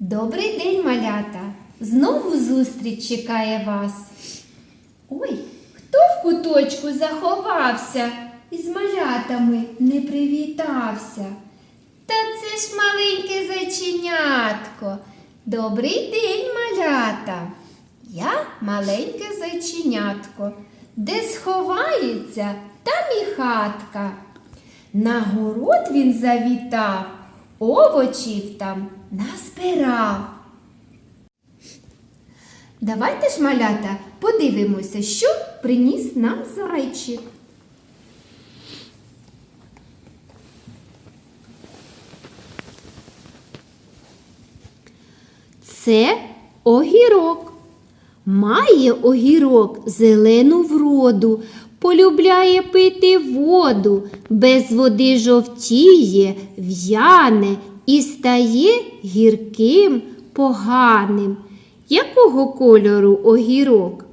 Добрий день, малята! Знову зустріч чекає вас. Ой, хто в куточку заховався і з малятами не привітався? Та це ж маленьке зайченятко. Добрий день, малята. Я маленьке зайченятко. Де сховається, там і хатка. На город він завітав, овочів там назбирав. Давайте ж, малята, подивимося, що приніс нам зайчик. Це огірок. Має огірок зелену вроду, полюбляє пити воду, без води жовтіє, в'яне і стає гірким, поганим. Якого кольору огірок?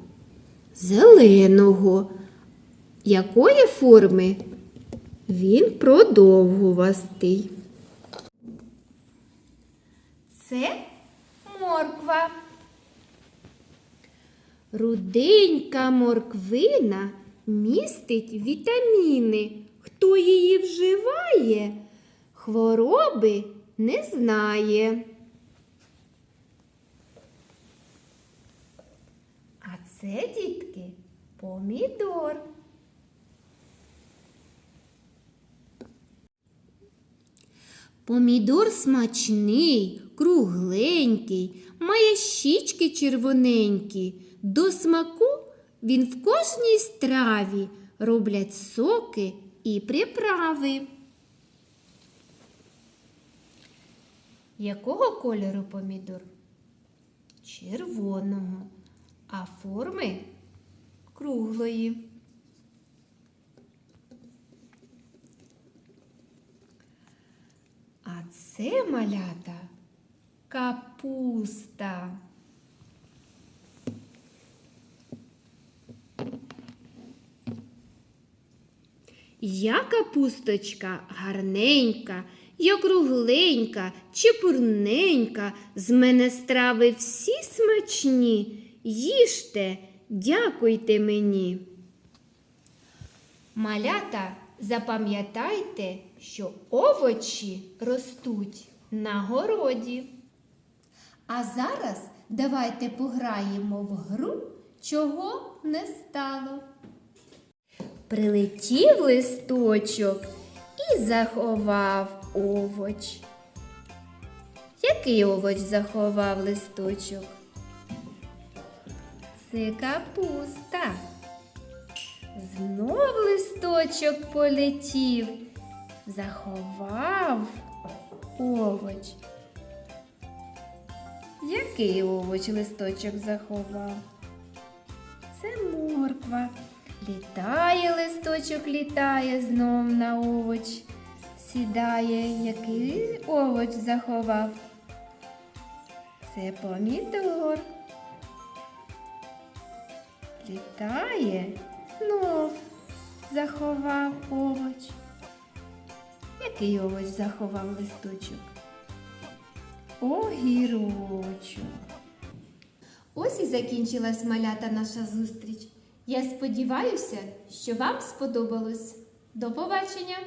Зеленого. Якої форми? Він продовгувастий. Це морква. Руденька морквина містить вітаміни. Хто її вживає, хвороби не знає. А це, дітки, помідор. Помідор смачний, кругленький, має щічки червоненькі. До смаку він в кожній страві роблять соки і приправи. Якого кольору помідор? Червоного, а форми круглої. А це малята капуста. Я капусточка гарненька, я кругленька, чепурненька, з мене страви всі смачні. Їжте, дякуйте мені. Малята, запам'ятайте, що овочі ростуть на городі. А зараз давайте пограємо в гру, чого не стало. Прилетів листочок і заховав овоч. Який овоч заховав листочок? Це капуста. Знов листочок полетів, заховав овоч. Який овоч листочок заховав? Це морква. Літає листочок, літає знов на овоч. Сідає, який овоч заховав? Це помідор. Літає, знов заховав овоч. Який овоч заховав листочок? Огірочок. Ось і закінчилась малята наша зустріч. Я сподіваюся, що вам сподобалось. До побачення!